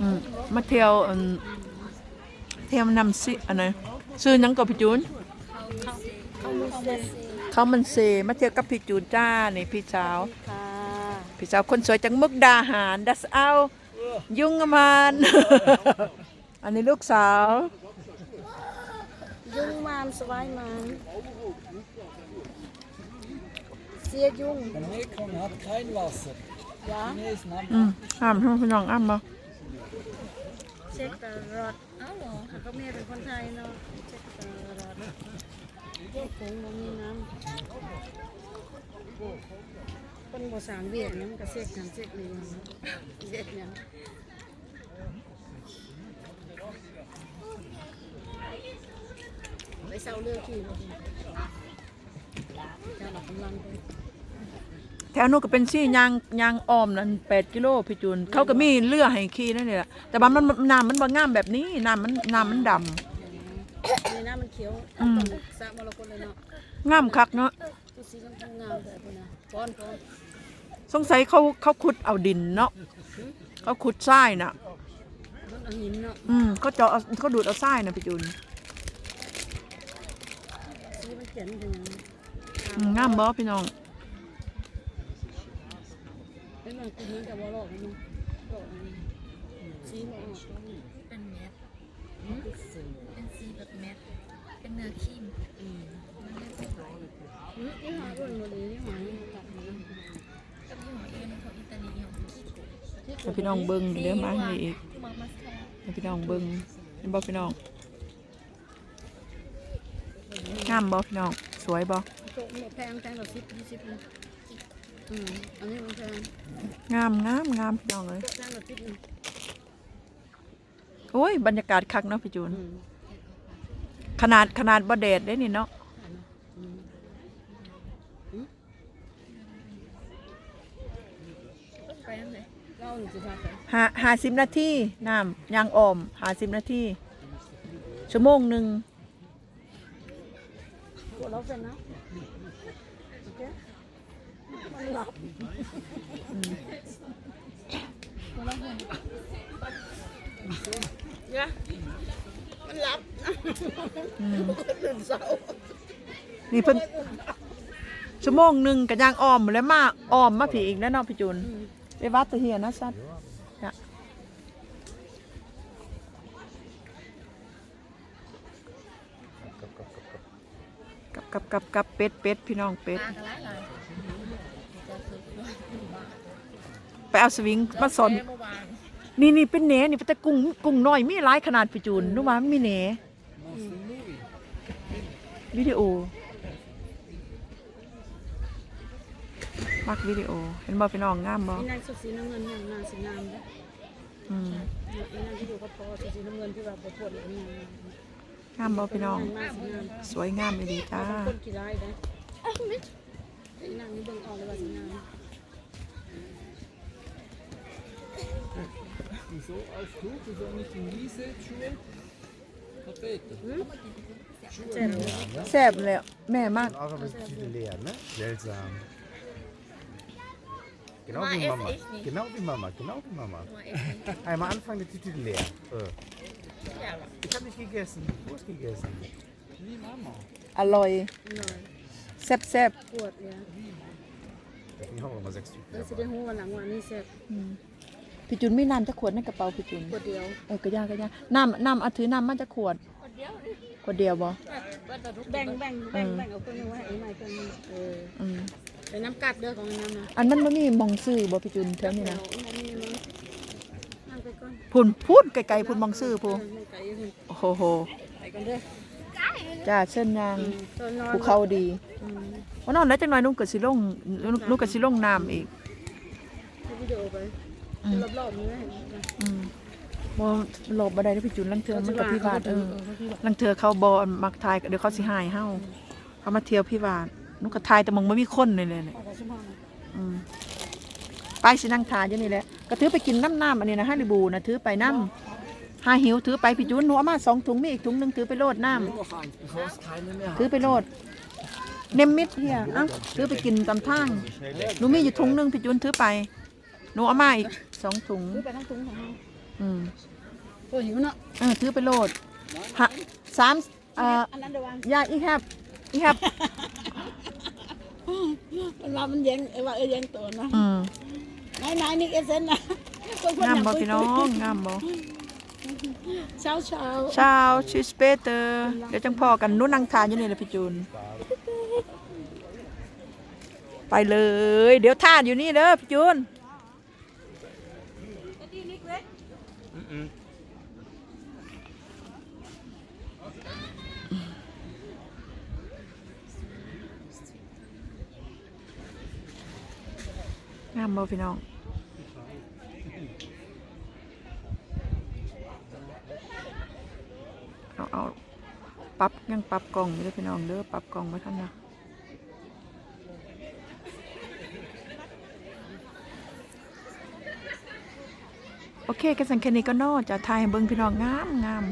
อืมมาเที่ยวอันเที่ยวนำสิอันไหนซื้อหยังกับพี่จูนเขามันเซมาเที่ยวกับพี่จูนจ้านี่พี่สาวพี่สาวคนสวยจังมุกดาหารดัสเอายุ่งกับมันอันนี้ลูกสาว ยุ่งมามสบายมามเสียยุ่ง Der Mekong hat kein Wasser. อืมห้ามพี่น้องอ้ามบ่เช็คตลอดเอ้าเหรอเขาก็แม่เป็นคนไทยเนาะเช็คตลอดพวกผงมันมีน้ำคนภาษาเวียดเนี่ยมันก็เช็คกันเช็คนี่เช็คเนี่ยไปเศร้าเลือกที่เราจะหลับกำลังไป แถวนู้นก็เป็นซี่ยางยางอ้อมนั่น8กิโลพี่จูนเขาก็มีเรือให้ขี่นั่นนี่แหละแต่ว่ามันน้ำมันบ่งามแบบนี้น้ำมันน้ำมันดำในน้ำมันเขียวอืมสระมรกตเลยเนาะงามคักเนาะตัวสีชมพูงามแบบนี้นะป้อนป้อนสงสัยเขาเขาขุดเอาดินเนาะเขาขุดทรายน่ะ มันเอาหินเนาะอืมเขาเจาะเอาเขาดูดเอาทรายน่ะพี่จูนสีมันเขียนเป็นยังอืมงามบ่พี่น้อง เป็นมันคือหินกับวอลล์มันโลกมันสีมันออกเป็นเม็ดเป็นสีแบบเม็ดเป็นเนื้อครีมอืมมันเรียกเป็นไรอืมนี่หาคนมาเลยนี่หานี่ตัดมันกับยี่ห้อเองของอิตาลีของขี้โกะให้พี่น้องเบิ่งเดี๋ยวมาให้อีกมามาสคาให้พี่น้องเบิ่งเห็นบ่พี่น้องงามบ่พี่น้องสวยบ่โจกหมดแพงแพงแบบสิบยี่สิบเลย อืมอันนี้มันแพงงามงามงามพี่น้องเลยโจกแพงแบบสิบนึงโอ้ยบรรยากาศคักเนาะพี่จูน อืมขนาดขนาดบ่แดดได้นี่เนาะอืมอืมไปนั่นเลยเล่าหนึ่งสิบห้าไปหาหาสิบนาทีน้ำยางออมหาสิบนาทีชั่วโมงหนึ่ง ปวดเราเป็นนะโอเค มันหลับมันหลับเนี่ยมันหลับคนอื่นเศร้านี่เพิ่นชั่วโมงหนึ่งกับยางอ้อมแล้วมาอ้อมมาผีอีกแล้วเนาะพี่จูนไปวัดตะเฮียนะสัตว์กับกับกับเป็ดเป็ดพี่น้องเป็ด ปลากระไรหลายจะซื้อด้วย ไปเอาสวิงมาสอนเมื่อวานนี่นี่เป็นแหนนี่เป็นแต่กุ้งกุ้งน้อยมีหลายขนาดพี่จูนรู้ว่ามันมีแหน Machst du Movie? วิดีโอมักวิดีโอ เห็นบ่พี่น้องงามบ่นี่นางสุดสีน้ำเงินเนี่ยนางสีงามนะอืมนี่นางที่อยู่กับพ่อสุดสีน้ำเงินที่แบบปวดเลยนี่งามบ่พี่น้องนางสีงามสวยงามเลยดีจ้าคนกี่ไร่นะนี่นางนี่เบิ่งออกเลยว่าสีงาม Wieso auf Tuch? Wieso nicht in Wiese Schuhe? Herr Peter. เจ็บเลยแซ่บเลยแม่มาก Auch aber die Tüte leer, ne? Seltsam. Genau Mal wie esse Mama. ich nicht. Genau wie Mama, genau wie Mama. มาเอฟนี่ Einmal anfangen, die Tüte leer. Äh. อยากอะ Ich habe nicht gegessen. Du hast gegessen. Wie Mama. อร่อยหน่อยแซ่บแซ่บปวดเนี่ย Ich habe auch immer sechs Tüten. แล้วจะได้หู พี่จุนมีน้ำจะขวดในกระเป๋าพี่จุนปวดเดียวเออก็ยากก็ยากน้ำน้ำเอาถือน้ำมาจะขวดคนเดียวเลยขวดเดียวบ่ว่าแต่ทุกแบ่งแบ่งแบ่งแบ่งเอาคนนึงไว้ให้ไอ้ใหม่คนนึงเอออืมเป็นน้ำกัดเด้อของน้ำนะอันมันบ่มีหมองซื้อบ่พี่จุนแถวนี้นะนั่งไปก่อนพุ่นพูดไกลๆพุ่นหมองซื้อพูไม่ไกลอยู่โอ้โหไปก่อนเด้อจ้าเส้นยางตอนนอนภูเขาดีอืมว่านอนแล้วจังหน่อยนุ่งก็สิลงนุ่งก็สิลงน้ำอีกให้วิดีโอไปอืม รอบๆนี้ให้อืมบ่หลบบ่ได้เด้อพี่จุนลังเทือมันกับพี่วาดเออพี่วาดลังเทือเขาบ่มักทายเดี๋ยวเขาสิหายเฮาเขามาเที่ยวพี่วาดนุ่งก็ทายแต่มองบ่มีคนเลยเลยเนี่ยเอาไปชั่วโมงนะอืมไปสินั่งทานอยู่นี่แหละก็ถือไปกินน้ำน้ำอันนี้นะฮาริบูนะถือไปน้ำหาหิวถือไปพี่จุนหนูเอามาสองถุงมีอีกถุงหนึงถือไปโลดน้ Nur noch eins, bevor es keine mehr ำถือไปโลดเนมมิดเฮียเอ้าถือไปกินตำทางหนูมีอยู่ถุงหนึงพี่จุนถือไปหนูเอามาอีก สองถุงซื้อไปทั้งถุงของเราอืมโอ้หิวเนาะเออถือไปโหลดฮะสามเอ่ออันนั้นเดี๋ยววางยาอีแฮบอีแฮบมันว่ามันแยังเอ้ยว่าเอ้ยแยังตัวนะอืมไหนไหนนี่เอเซนนะคนคนงามย่บ่พี่น้องงามบ่เช้าเช้าเช้าชิสเปเตอร์เดี๋ยวจังพอกันหนู้นนั่งทานอยู่นี่แหละพี่จูน ไปเลย เดี๋ยวทานอยู่นี่เด้อพี่จูน งามบ่พี่น้องเอาเอาปรับยังปรับกล่องอยู่เด้อพี่น้องเด้อปรับกล่องไว้ท่านนะ โอเคกันสังเค่นี้ก็นอจะทายให้เบิ่งพี่น้องงามงาม